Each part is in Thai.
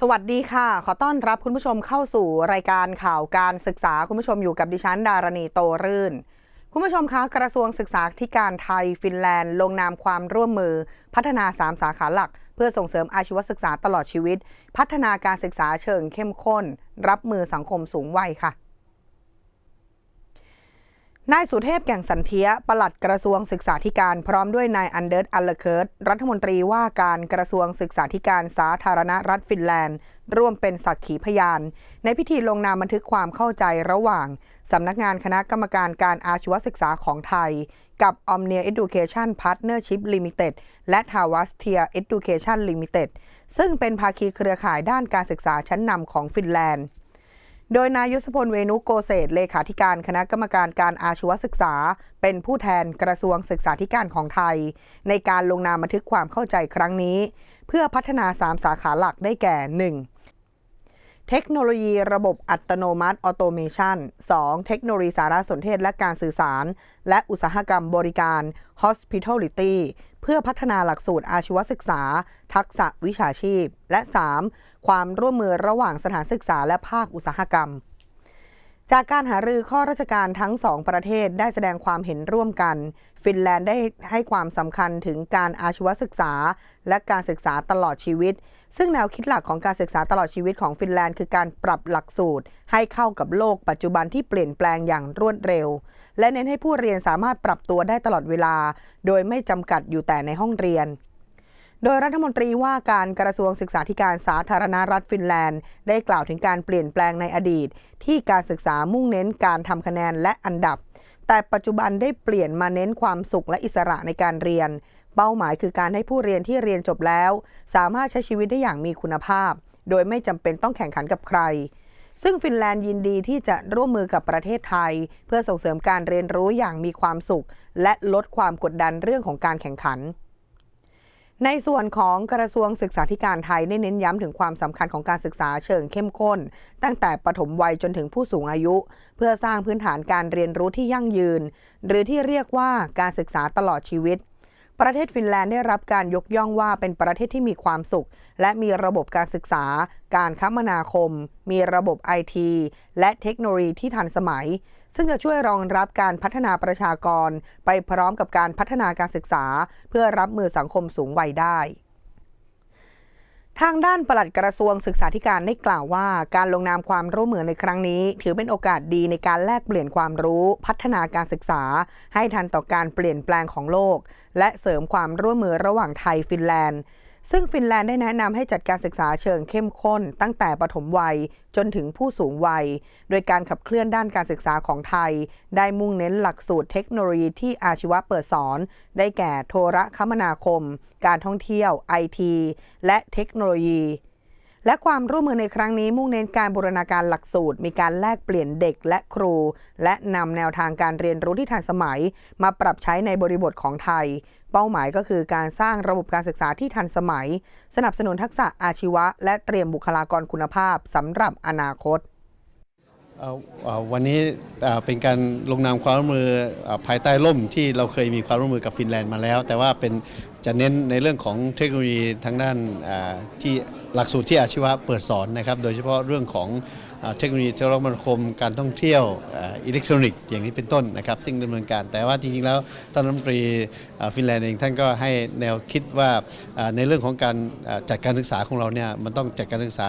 สวัสดีค่ะ ขอต้อนรับคุณผู้ชมเข้าสู่รายการข่าวการศึกษาคุณผู้ชมอยู่กับดิฉันดารณีโตรื่น คุณผู้ชมคะกระทรวงศึกษาธิการไทยฟินแลนด์ ลงนามความร่วมมือ พัฒนา 3 สาขาหลัก เพื่อส่งเสริมอาชีวศึกษาตลอดชีวิต พัฒนาการศึกษาเชิงเข้มข้น รับมือสังคมสูงวัยค่ะ นายสุเทพแก่งสันเทียปลัดกระทรวงศึกษาธิการ พร้อมด้วยนายอันเดอร์อัลเลเคิร์ตรัฐมนตรีว่าการกระทรวงศึกษาธิการสาธารณรัฐฟินแลนด์ ร่วมเป็นสักขีพยาน ในพิธีลงนามบันทึกความเข้าใจระหว่าง สำนักงานคณะกรรมการการอาชีวศึกษาของไทย กับ Omnia Education Partnership Limited และ t a w a s t i a Education Limited ซึ่งเป็นภาคีเครือข่ายด้านการศึกษาชั้นนำของฟินแลนด์ โดยนายยศพลเวนุโกเศษเลขาธิการคณะกรรมการการอาชีวศึกษา เป็นผู้แทนกระทรวงศึกษาธิการของไทย ในการลงนามบันทึกความเข้าใจครั้งนี้ เพื่อพัฒนา 3 สาขาหลักได้แก่ 1. เทคโนโลยีระบบอัตโนมัติออโตเมชัน 2. เทคโนโลยีสารสนเทศและการสื่อสาร และอุตสาหกรรมบริการ Hospitality เพื่อพัฒนาหลักสูตรอาชีวศึกษา ทักษะวิชาชีพ และ 3. ความร่วมมือระหว่างสถานศึกษาและภาคอุตสาหกรรม จากการหารือข้อราชการทั้งสองประเทศได้แสดงความเห็นร่วมกัน ฟินแลนด์ได้ให้ความสำคัญถึงการอาชีวศึกษา และการศึกษาตลอดชีวิต ซึ่งแนวคิดหลักของการศึกษาตลอดชีวิตของฟินแลนด์คือการปรับหลักสูตร ให้เข้ากับโลกปัจจุบันที่เปลี่ยนแปลงอย่างรวดเร็ว และเน้นให้ผู้เรียนสามารถปรับตัวได้ตลอดเวลา โดยไม่จำกัดอยู่แต่ในห้องเรียน โดยรัฐมนตรีว่าการกระทรวงศึกษาธิการสาธารณรัฐฟินแลนด์ ได้กล่าวถึงการเปลี่ยนแปลงในอดีต ที่การศึกษามุ่งเน้นการทำคะแนนและอันดับ แต่ปัจจุบันได้เปลี่ยนมาเน้นความสุขและอิสระในการเรียน เป้าหมายคือการให้ผู้เรียนที่เรียนจบแล้ว สามารถใช้ชีวิตได้อย่างมีคุณภาพ โดยไม่จำเป็นต้องแข่งขันกับใครซึ่งฟินแลนด์ยินดีที่จะร่วมมือกับประเทศไทย เพื่อส่งเสริมการเรียนรู้อย่างมีความสุข และลดความกดดันเรื่องของการแข่งขัน ในส่วนของกระทรวงศึกษาธิการไทยได้เน้นย้ำถึงความสำคัญของการศึกษาเชิงเข้มข้น ตั้งแต่ปฐมวัยจนถึงผู้สูงอายุ เพื่อสร้างพื้นฐานการเรียนรู้ที่ยั่งยืน หรือที่เรียกว่าการศึกษาตลอดชีวิต ประเทศฟินแลนด์ได้รับการยกย่องว่าเป็นประเทศที่มีความสุข และมีระบบการศึกษา การคมนาคม มีระบบไอทีและเทคโนโลยีที่ทันสมัย ซึ่งจะช่วยรองรับการพัฒนาประชากร ไปพร้อมกับการพัฒนาการศึกษา เพื่อรับมือสังคมสูงวัยได้ ทางด้านปลัดกระทรวงศึกษาธิการได้กล่าวว่า การลงนามความร่วมมือในครั้งนี้ ถือเป็นโอกาสดีในการแลกเปลี่ยนความรู้ พัฒนาการศึกษา ให้ทันต่อการเปลี่ยนแปลงของโลก และเสริมความร่วมมือระหว่างไทยฟินแลนด์ ซึ่งฟินแลนด์ได้แนะนำให้จัดการศึกษาเชิงเข้มข้น ตั้งแต่ปฐมวัยจนถึงผู้สูงวัย โดยการขับเคลื่อนด้านการศึกษาของไทย ได้มุ่งเน้นหลักสูตรเทคโนโลยีที่อาชีวะเปิดสอน ได้แก่โทรคมนาคม การท่องเที่ยวไอทีและเทคโนโลยี และความร่วมมือในครั้งนี้มุ่งเน้นการบูรณาการหลักสูตร มีการแลกเปลี่ยนเด็กและครู และนำแนวทางการเรียนรู้ที่ทันสมัย มาปรับใช้ในบริบทของไทย เป้าหมายก็คือการสร้างระบบการศึกษาที่ทันสมัย สนับสนุนทักษะอาชีวะ และเตรียมบุคลากรคุณภาพสำหรับอนาคตวันนี้เป็นการลงนามความร่วมมือภายใต้ร่มที่เราเคยมีความร่วมมือกับฟินแลนด์มาแล้ว แต่ว่าเป็น จะเน้นในเรื่องของเทคโนโลยีทางด้านที่หลักสูตรที่อาชีวะเปิดสอนนะครับ โดยเฉพาะเรื่องของเทคโนโลยีโทรคมนาคม การท่องเที่ยวอิเล็กทรอนิกส์อย่างนี้เป็นต้นนะครับ ซึ่งดำเนินการแต่ว่าจริงๆแล้วท่านรัฐมนตรีฟินแลนด์เองท่านก็ให้แนวคิดว่าในเรื่องของการจัดการศึกษาของเราเนี่ยมันต้องจัดการศึกษา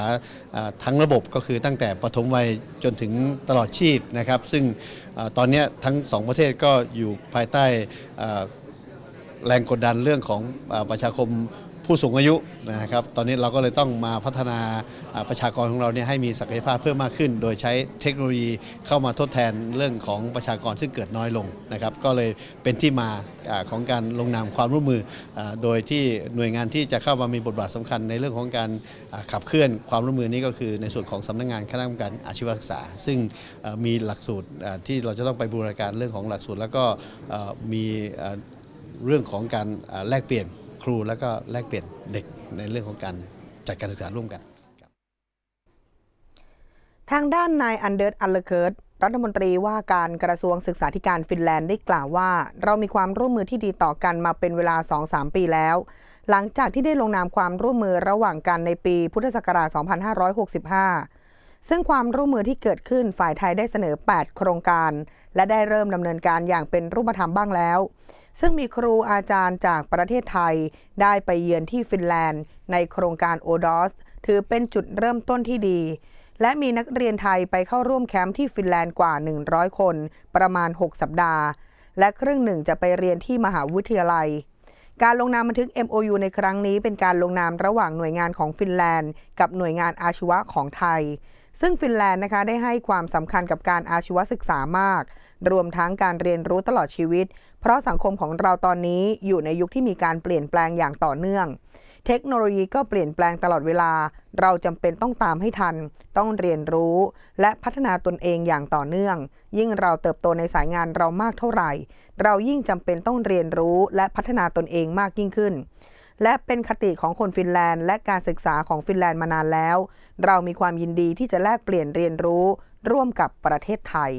ทั้งระบบก็คือตั้งแต่ปฐมวัยจนถึงตลอดชีพนะครับ ซึ่งตอนนี้ทั้งสองประเทศก็อยู่ภายใต้ แรงกดดันเรื่องของอประชาคมผู้สูงอายุนะครับ ตอนนี้เราก็เลยต้องมาพัฒนาประชากรของเราเนี่ยให้มีศักยภาพเพิ่มมากขึ้น โดยใช้เทคโนโลยีเข้ามาทดแทนเรื่องของประชากรซึ่งเกิดน้อยลงนะครับ ก็เลยเป็นที่มาอของการลงนามความร่วมมือ โดยที่หน่วยงานที่จะเข้ามามีบทบาทสำคัญในเรื่องของการขับเคลื่อนความร่วมมือนี้ก็คือในส่วนของสำนักงานคณะกรรมการอาชีวศึกษา ซึ่งมีหลักสูตรที่เราจะต้องไปบูรณาการเรื่องของหลักสูตร แล้วก็มี เรื่องของการแลกเปลี่ยนครูแล้วก็แลกเปลี่ยนเด็กในเรื่องของการจัดการศึกษาร่วมกัน ทางด้านนายอันเดอร์อัลเลเคิร์ตรัฐมนตรีว่าการกระทรวงศึกษาธิการฟินแลนด์ได้กล่าวว่า เรามีความร่วมมือที่ดีต่อกันมาเป็นเวลา 2-3 ปีแล้ว หลังจากที่ได้ลงนามความร่วมมือระหว่างกันในปีพุทธศักราช 2565 ซึ่งความร่วมมือที่เกิดขึ้นฝ่ายไทยได้เสนอ 8 โครงการ และได้เริ่มดำเนินการอย่างเป็นรูปธรรมบ้างแล้ว ซึ่งมีครูอาจารย์จากประเทศไทย ได้ไปเยือนที่ฟินแลนด์ ในโครงการโอดอสถือเป็นจุดเริ่มต้นที่ดี และมีนักเรียนไทยไปเข้าร่วมแคมป์ที่ฟินแลนด์กว่า 100 คน ประมาณ 6 สัปดาห์ และครึ่งหนึ่งจะไปเรียนที่มหาวิทยาลัย การลงนามบันทึก MOU ในครั้งนี้เป็นการลงนามระหว่างหน่วยงานของฟินแลนด์ กับหน่วยงานอาชีวะของไทย ซึ่งฟินแลนด์นะคะได้ให้ความสำคัญกับการอาชีวศึกษามาก รวมทั้งการเรียนรู้ตลอดชีวิต เพราะสังคมของเราตอนนี้อยู่ในยุคที่มีการเปลี่ยนแปลงอย่างต่อเนื่อง เทคโนโลยีก็เปลี่ยนแปลงตลอดเวลา เราจำเป็นต้องตามให้ทัน ต้องเรียนรู้ และพัฒนาตนเองอย่างต่อเนื่อง ยิ่งเราเติบโตในสายงานเรามากเท่าไหร่ เรายิ่งจำเป็นต้องเรียนรู้และพัฒนาตนเองมากยิ่งขึ้น และเป็นคติของคนฟินแลนด์ และการศึกษาของฟินแลนด์มานานแล้ว เรามีความยินดีที่จะแลกเปลี่ยนเรียนรู้ ร่วมกับประเทศไทย